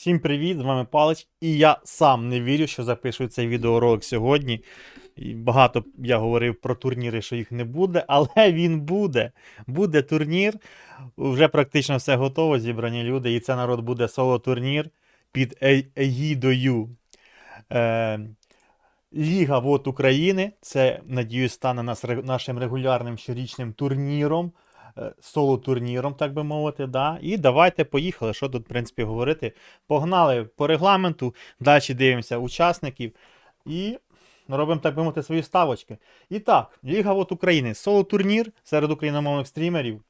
Всім привіт, з вами Палич. І я сам не вірю, що запишу цей відеоролик сьогодні. І багато я говорив про турніри, що їх не буде, але він буде. Буде турнір. Вже практично все готово, зібрані люди. І це народ буде соло-турнір під е- егідою. Е- Ліга ВОД України. Це, надіюсь, стане нашим регулярним щорічним турніром соло-турніром, так би мовити. Да? І давайте поїхали. Що тут, в принципі, говорити? Погнали по регламенту, далі дивимося учасників і робимо, так би мовити, свої ставочки. І так, Ліга от України, соло-турнір серед україномовних стрімерів.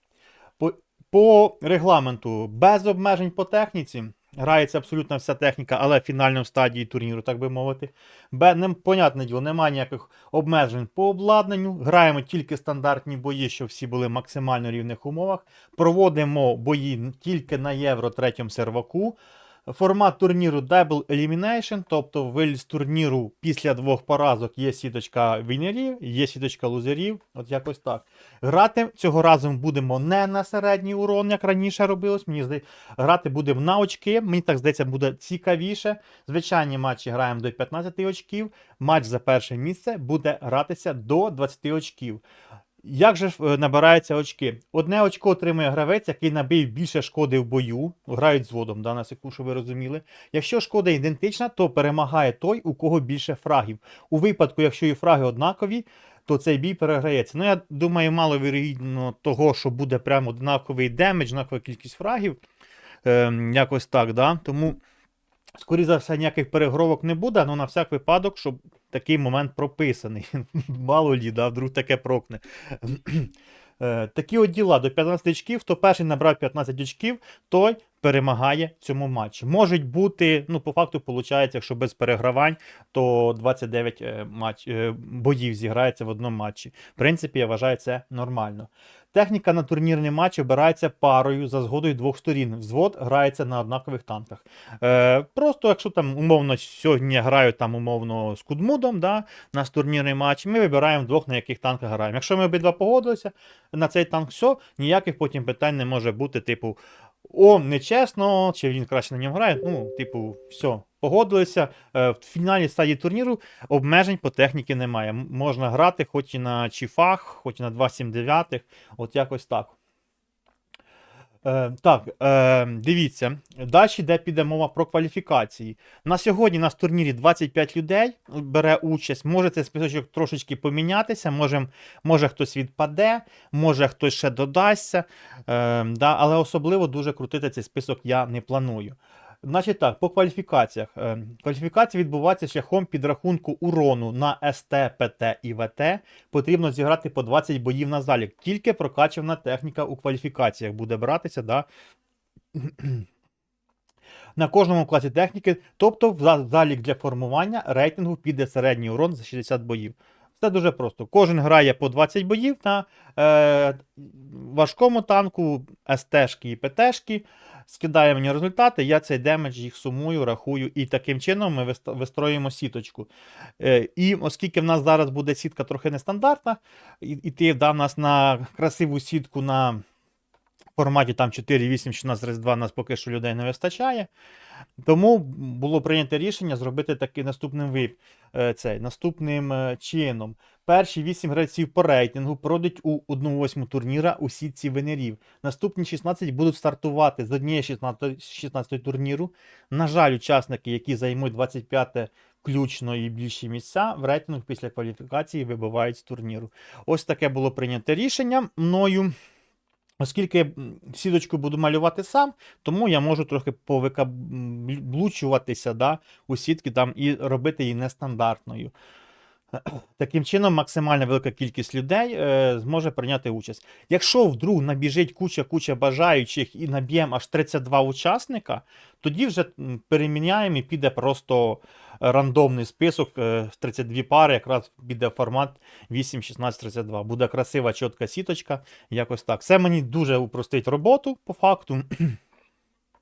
По, по регламенту без обмежень по техніці. Грається абсолютно вся техніка, але в фінальному стадії турніру, так би мовити. Б, не, понятне діло, немає ніяких обмежень по обладнанню. Граємо тільки стандартні бої, щоб всі були в максимально рівних умовах. Проводимо бої тільки на євро третьому серваку. Формат турніру Double Elimination, тобто виліз турніру після двох поразок є сіточка вінерів, є сіточка лузерів. От якось так. Грати цього разу будемо не на середній урон, як раніше робилось. Мені здається, грати будемо на очки. Мені так здається, буде цікавіше. Звичайні матчі граємо до 15 очків. Матч за перше місце буде гратися до 20 очків. Як же е, набираються очки? Одне очко отримує гравець, який набив більше шкоди в бою. Грають з водом, да, на секунду, щоб ви розуміли. Якщо шкода ідентична, то перемагає той, у кого більше фрагів. У випадку, якщо і фраги однакові, то цей бій переграється. Ну, я думаю, мало вірогідно того, що буде прямо однаковий демедж, однакова кількість фрагів. Ем, якось так, да? Тому, скоріше за все, ніяких перегровок не буде, але на всяк випадок, щоб такий момент прописаний. Мало лі, да, вдруг таке прокне. Е, Такі от діла до 15 очків, хто перший набрав 15 очків, той перемагає в цьому матчі. Можуть бути, ну, по факту, виходить, якщо без перегравань, то 29 е, матч, е, боїв зіграється в одному матчі. В принципі, я вважаю це нормально. Техніка на турнірний матч обирається парою за згодою двох сторін. Взвод грається на однакових танках. Е, просто, якщо там умовно сьогодні граю там умовно з Кудмудом, да, на турнірний матч, ми вибираємо двох, на яких танках граємо. Якщо ми обидва погодилися на цей танк, все, ніяких потім питань не може бути, типу, о, нечесно, чи він краще на ньому грає. Ну, типу, все, погодилися. Е, в фінальній стадії турніру обмежень по техніці немає. Можна грати хоч і на чіфах, хоч і на 2.7.9, от якось так. Е, так, е, дивіться. Далі де піде мова про кваліфікації. На сьогодні на турнірі 25 людей бере участь. Може цей списочок трошечки помінятися, може, може хтось відпаде, може хтось ще додасться. Е, да, але особливо дуже крутити цей список я не планую. Значить так, по кваліфікаціях. Е, Кваліфікація відбувається шляхом підрахунку урону на СТ, ПТ і ВТ. Потрібно зіграти по 20 боїв на залік. Тільки прокачувана техніка у кваліфікаціях буде братися. Да? На кожному класі техніки, тобто в залік для формування рейтингу піде середній урон за 60 боїв. Все дуже просто. Кожен грає по 20 боїв на е, важкому танку, СТ-шки і ПТ-шки. Скидає мені результати, я цей демедж їх сумую, рахую, і таким чином ми вистроюємо сіточку. Е, і оскільки в нас зараз буде сітка трохи нестандартна, і, ти дав нас на красиву сітку на форматі там 4, 8, 16, 32 нас поки що людей не вистачає. Тому було прийнято рішення зробити такий наступним вип, е, цей, наступним е, чином. Перші 8 гравців по рейтингу пройдуть у 1-8 турніра у сітці венерів. Наступні 16 будуть стартувати з однієї 16, 16 турніру. На жаль, учасники, які займуть 25 включно і більші місця, в рейтингу після кваліфікації вибивають з турніру. Ось таке було прийнято рішення мною. Оскільки сіточку буду малювати сам, тому я можу трохи повикаблучуватися да, у сітки там і робити її нестандартною. Таким чином, максимально велика кількість людей е, зможе прийняти участь. Якщо вдруг набіжить куча-куча бажаючих і наб'ємо аж 32 учасника, тоді вже переміняємо і піде просто рандомний список е, з 32 пари, якраз піде формат 8, 16, 32. Буде красива, чітка сіточка. Якось так. Це мені дуже упростить роботу по факту.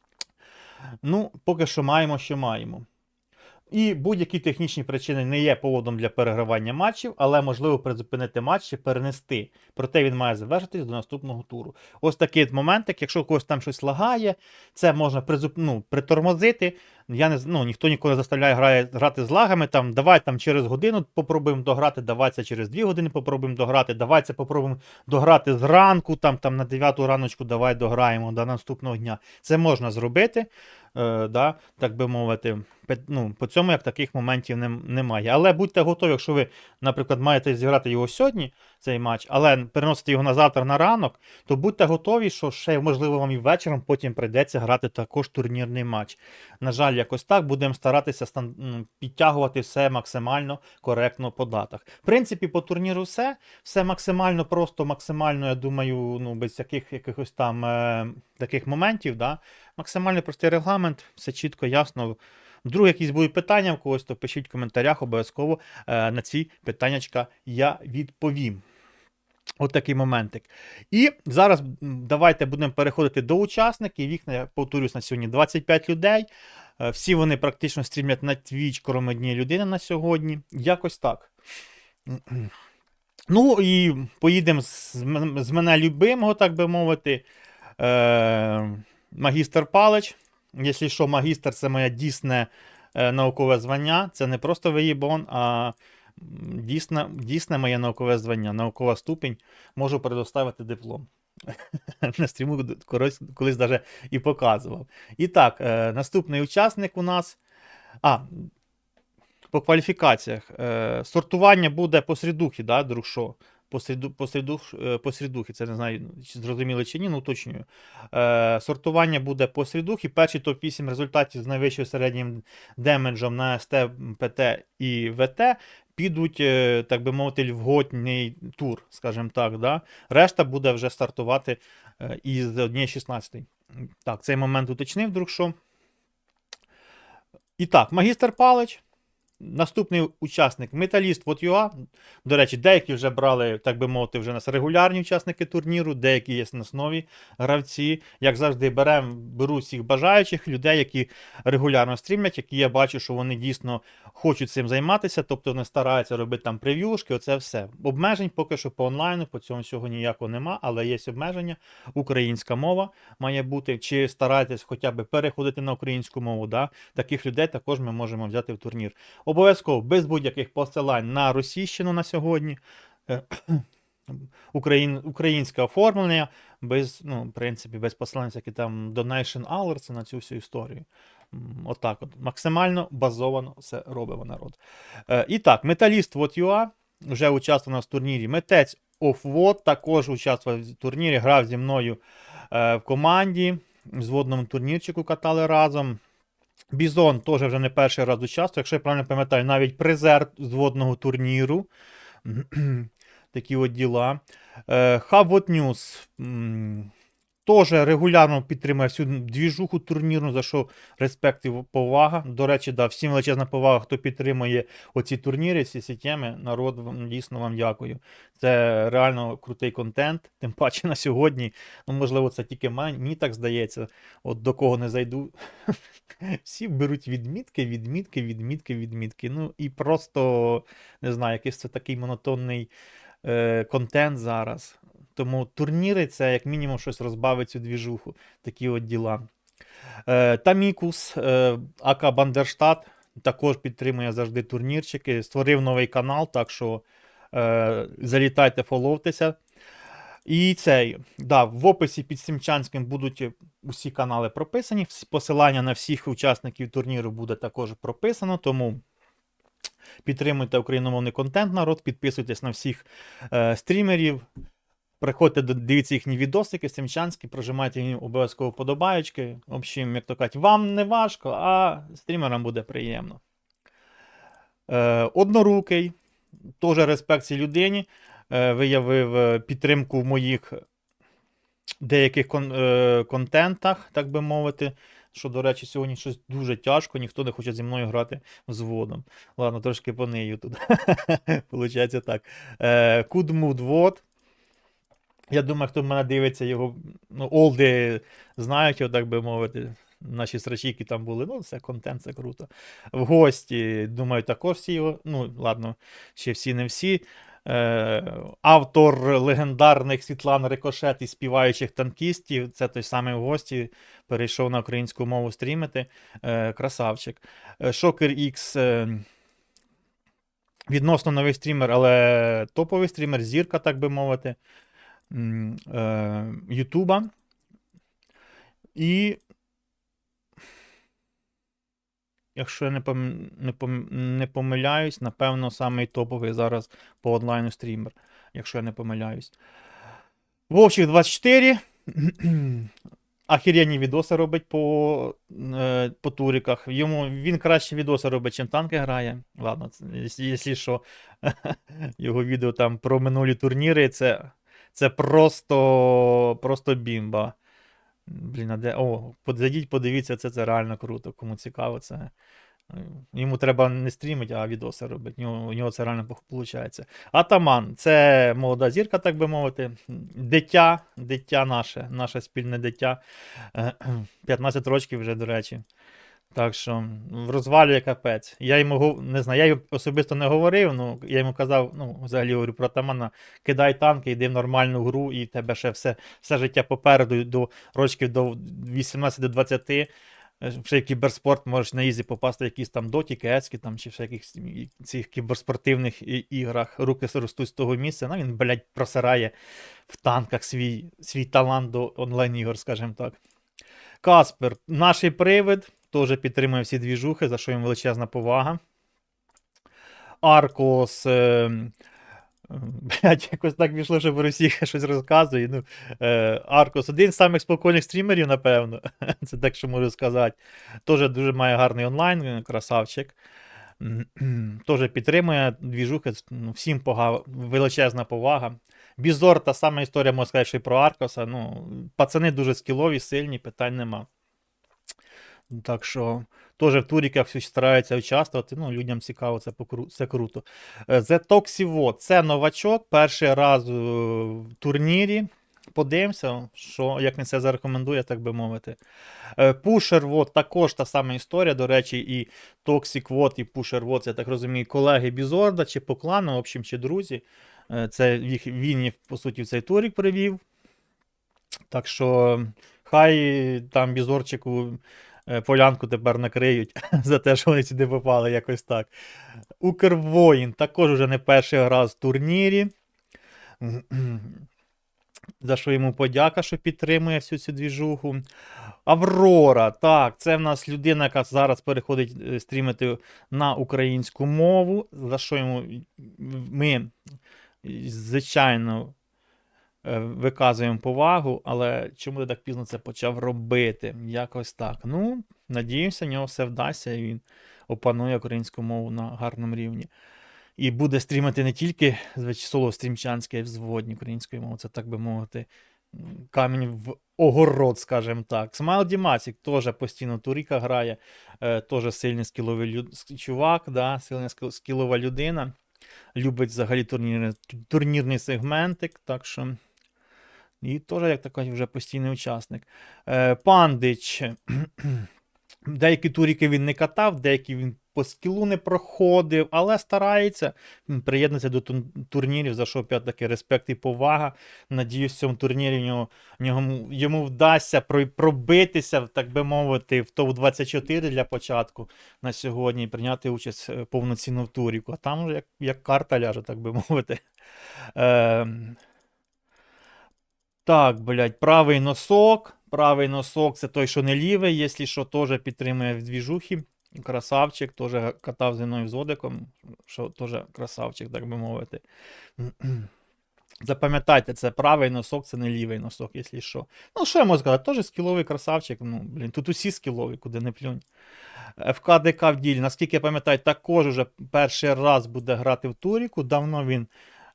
ну, поки що маємо, що маємо. І будь-які технічні причини не є поводом для перегравання матчів, але можливо призупинити матч чи перенести. Проте він має завершитись до наступного туру. Ось такий от моментик, якщо когось там щось лагає, це можна призуп... ну, притормозити. Я не ну, ніхто ніколи заставляє грає, грати з лагами. Там, давай там через годину попробуємо дограти, давай це через дві години попробуємо дограти, давай це попробуємо дограти зранку, там, там на 9 раночку давай дограємо до наступного дня. Це можна зробити, е, да, так би мовити. Ну, по цьому як таких моментів нем- немає. Але будьте готові, якщо ви, наприклад, маєте зіграти його сьогодні, цей матч, але переносите його на завтра на ранок, то будьте готові, що ще, можливо, вам і вечором потім прийдеться грати також турнірний матч. На жаль, якось так будемо старатися стан- підтягувати все максимально коректно по датах. В принципі, по турніру все. Все максимально просто, максимально, я думаю, ну, без яких, якихось там е, таких моментів. Да? Максимально простий регламент, все чітко, ясно. Вдруг якісь будуть питання в когось, то пишіть в коментарях обов'язково е, на ці питаннячка я відповім. От такий моментик. І зараз давайте будемо переходити до учасників. Їх, я повторюсь, на сьогодні 25 людей. Е, Всі вони практично стрімлять на Twitch, крім однієї людини на сьогодні. Якось так. Ну і поїдемо з, з мене любимого, так би мовити. Е, магістр Палич. Якщо що, магістр це моє дійсне е, наукове звання. Це не просто виїбон, а дійсне, дійсне моє наукове звання, наукова ступінь. Можу предоставити диплом. На стріму колись, навіть і показував. І так, е, наступний учасник у нас. А, по кваліфікаціях. Е, сортування буде по да, друг що? По, середу, по, середу, е, це не знаю, чи зрозуміли чи ні, ну уточнюю. Е, сортування буде по середухі. Перші топ-8 результатів з найвищим середнім демеджем на СТ, ПТ і ВТ підуть, е, так би мовити, льготний тур, скажімо так. Да? Решта буде вже стартувати е, із 1.16. Так, цей момент уточнив, друг що. І так, магістр Палич. Наступний учасник Металіст Вот.ua. До речі, деякі вже брали, так би мовити, вже нас регулярні учасники турніру, деякі є на основі гравці. Як завжди, берем, беру всіх бажаючих людей, які регулярно стрімлять, які я бачу, що вони дійсно хочуть цим займатися, тобто вони стараються робити там прев'юшки, оце все. Обмежень поки що по онлайну, по цьому всього ніякого нема, але є обмеження. Українська мова має бути. Чи старайтесь хоча б переходити на українську мову? Да? Таких людей також ми можемо взяти в турнір. Обов'язково без будь-яких посилань на російщину на сьогодні. Е, Україн, українське оформлення, без, ну, в принципі, без посилань, які там Donation Alerts на цю всю історію. Отак от. Максимально базовано все робимо народ. Е, і так, металіст Вот.ua вже участвував в турнірі. Митець Off-What також участвував в турнірі, грав зі мною е, в команді. В зводному турнірчику катали разом. Бізон теж вже не перший раз участвує, якщо я правильно пам'ятаю, навіть призер зводного турніру. Такі от діла. Е, News м, теж регулярно підтримує всю двіжуху турнірну, за що респект і повага. До речі, да, всім величезна повага, хто підтримує оці турніри, всі ці теми. Народ, вам- дійсно вам дякую. Це реально крутий контент. Тим паче на сьогодні. Ну, можливо, це тільки мені, так здається. От до кого не зайду. Всі беруть відмітки, відмітки, відмітки, відмітки. Ну і просто не знаю, якийсь це такий монотонний е, контент зараз. Тому турніри це як мінімум щось розбавить цю двіжуху. Такі от діла. Е, Тамікус, е, АК Бандерштат, також підтримує завжди турнірчики. Створив новий канал, так що е, залітайте, фоловтеся. І цей, да, в описі під Сімчанським будуть усі канали прописані. Посилання на всіх учасників турніру буде також прописано. Тому підтримуйте україномовний контент, народ, підписуйтесь на всіх е, стрімерів. Приходьте, дивіться їхні відосики, Сімчанські, прожимайте їм обов'язково подобаєчки. В общем, як то кажуть, вам не важко, а стрімерам буде приємно. Е, однорукий, теж респект цій людині. Е, виявив е, підтримку в моїх деяких кон- е, контентах, так би мовити. Що, до речі, сьогодні щось дуже тяжко, ніхто не хоче зі мною грати взводом. Ладно, трошки понию тут. Получається так. Е, Кудмудвод. Я думаю, хто мене дивиться, його ну, олди знають його, так би мовити. наші срачі, там були. Ну, це контент, це круто. В гості, думаю, також всі його. Ну, ладно, ще всі не всі. Е, автор легендарних Світлан Рикошет і співаючих танкістів. Це той самий в гості. Перейшов на українську мову стрімити. Е, красавчик. Е, Шокер X. Е, відносно новий стрімер, але топовий стрімер, зірка, так би мовити. Е, Ютуба. І. Якщо я не, пом... не, пом... не помиляюсь, напевно, самий топовий зараз по онлайну стрімер, якщо я не помиляюсь. Вовчик 24. Ахіренні відоси робить по, е, по туріках. Йому він краще відоси робить, чим танки грає. Ладно, якщо- якщо що, його відео там про минулі турніри, це, це просто, просто бімба. Блін, а де. О, зайдіть, подивіться, це, це реально круто. Кому цікаво, це. Йому треба не стрімити, а відоси робити. У нього, це реально виходить. Атаман це молода зірка, так би мовити. Дитя, дитя наше, наше спільне дитя. Е, 15 років вже, до речі. Так що в розвалі капець. Я йому не знаю, я йому особисто не говорив, ну я йому казав, ну, взагалі говорю про Атамана, кидай танки, йди в нормальну гру, і тебе ще все, все життя попереду до рочків до 18 до 20. е, Ще кіберспорт можеш на ізі попасти якісь там доті, кески там, чи в якихось цих кіберспортивних іграх. Руки ростуть з того місця. Ну він, блядь, просирає в танках свій, свій талант до онлайн-ігор, скажімо так. Каспер, наш привид, теж підтримує всі двіжухи, за що їм величезна повага. Аркос. Е, Блять, якось так пішло, що про всіх щось розказує. Ну, е, Аркос один з самих спокійних стрімерів, напевно. Це так, що можу сказати. Теж дуже має гарний онлайн, красавчик. Теж підтримує двіжухи. Ну, всім пога... величезна повага. Бізор, та сама історія, можна сказати, що і про Аркоса. Ну, пацани дуже скілові, сильні, питань нема. Так що теж в туріках стараються участвувати. Ну, людям цікаво, це, покру... це круто. Toxivo це новачок. Перший раз е, в турнірі. Подивимося, що як він це зарекомендує, так би мовити. Pusher Вот також та сама історія. До речі, і Toxic Вот, і Pusher Вот, я так розумію, колеги Бізорда чи по клану, в общем, чи друзі. Е, Це їх, він по суті, в цей турік привів. Так що хай там Бізорчику полянку тепер накриють за те, що вони сюди попали, якось так. Укрвоїн також уже не перший раз в турнірі. За що йому подяка, що підтримує всю цю двіжуху. Аврора, так, це в нас людина, яка зараз переходить е, стрімити на українську мову. За що йому ми, звичайно, е, виказуємо повагу, але чому ти так пізно це почав робити? Якось так. Ну, надіюся, в нього все вдасться і він опанує українську мову на гарному рівні. І буде стрімити не тільки соло стрімчанське, а й взводні української мови. Це, так би мовити, камінь в огород, скажімо так. Смайл Дімасік теж постійно туріка грає, е, теж сильний скіловий люд... чувак, да, сильна скілова людина. Любить взагалі турнірний, турнірний сегментик, так що. І теж, як такий, вже постійний учасник. Е, Пандич. Деякі туріки він не катав, деякі він по скілу не проходив, але старається приєднатися до турнірів, за що опять-таки респект і повага. Надіюсь, в цьому турнірі нього, нього, йому вдасться пробитися, так би мовити, в топ-24 для початку на сьогодні і прийняти участь е, повноцінно в туріку. А там як, як карта ляже, так би мовити. Ем, так, блядь, правий носок. Правий носок це той, що не лівий, якщо що, теж підтримує в двіжухі. Красавчик, теж катав зі мною зодиком, що теж красавчик, так би мовити. Запам'ятайте, це правий носок, це не лівий носок, якщо що. Ну, що я можу сказати, теж скіловий красавчик. Ну, блін, тут усі скілові, куди не плюнь. ФК ДК в ділі, наскільки я пам'ятаю, також уже перший раз буде грати в Туріку. Давно він.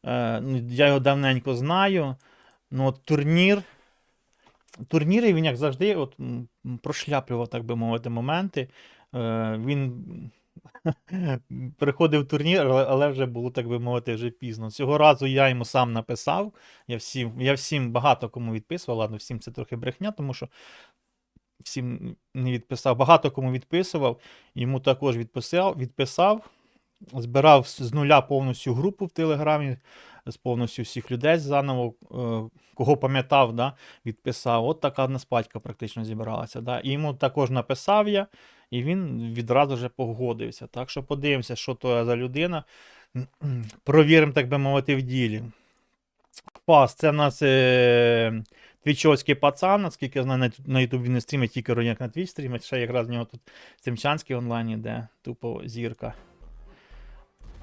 Е, ну, я його давненько знаю. Ну, от турнір. Турніри він, як завжди, от, прошляплював, так би мовити, моменти. Е, він приходив в турнір, але, вже було, так би мовити, вже пізно. Цього разу я йому сам написав. Я всім, я всім багато кому відписував, ладно, всім це трохи брехня, тому що всім не відписав. Багато кому відписував, йому також відписав, відписав. Збирав з нуля повністю групу в Телеграмі, з повністю всіх людей заново, е, кого пам'ятав, да, відписав. От така одна спадька практично зібралася. Да. І йому також написав я, і він відразу вже погодився. Так що подивимося, що то за людина. Провіримо, так би мовити, в ділі. Пас, це в нас е, твічовський пацан, наскільки я знаю, на, Ютубі не стрімить, тільки Роняк на Твіч стрімить. Ще якраз в нього тут Симчанський онлайн іде, тупо зірка.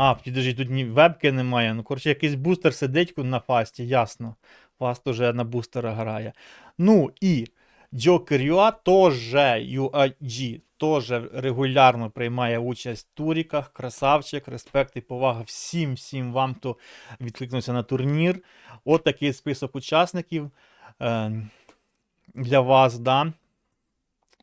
А, підожди, тут ні вебки немає. Ну, коротше, якийсь бустер сидить на фасті, ясно. Фаст уже на бустера грає. Ну і Joker UA теж UAG теж регулярно приймає участь в туріках. Красавчик, респект і повага всім, всім вам, хто відкликнувся на турнір. От такий список учасників е, для вас, да.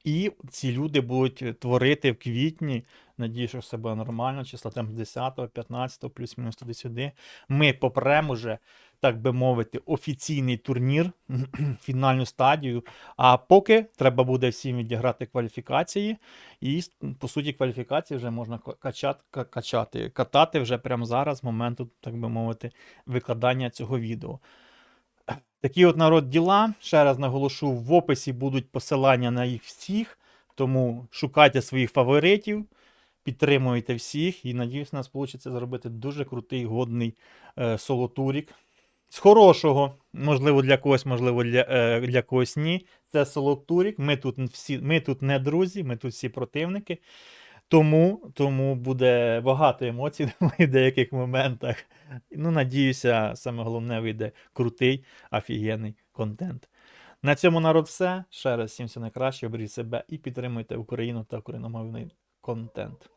І ці люди будуть творити в квітні. Надію, що все буде нормально, числа там 10, 15, плюс-мінус туди сюди. Ми попремо вже, так би мовити, офіційний турнір, фінальну стадію. А поки треба буде всім відіграти кваліфікації. І, по суті, кваліфікації вже можна качати, качати, катати вже прямо зараз, з моменту, так би мовити, викладання цього відео. Такі от народ діла. Ще раз наголошу, в описі будуть посилання на їх всіх. Тому шукайте своїх фаворитів, підтримуйте всіх і надіюсь, у нас вийде зробити дуже крутий, годний е, соло-турік. З хорошого, можливо, для когось, можливо, для, е, для когось ні. Це соло-турік. Ми тут всі, ми тут не друзі, ми тут всі противники. Тому, тому буде багато емоцій в деяких моментах. Ну, надіюся, саме головне вийде крутий, офігенний контент. На цьому народ все. Ще раз всім все найкраще, оберіть себе і підтримуйте Україну та україномовний контент.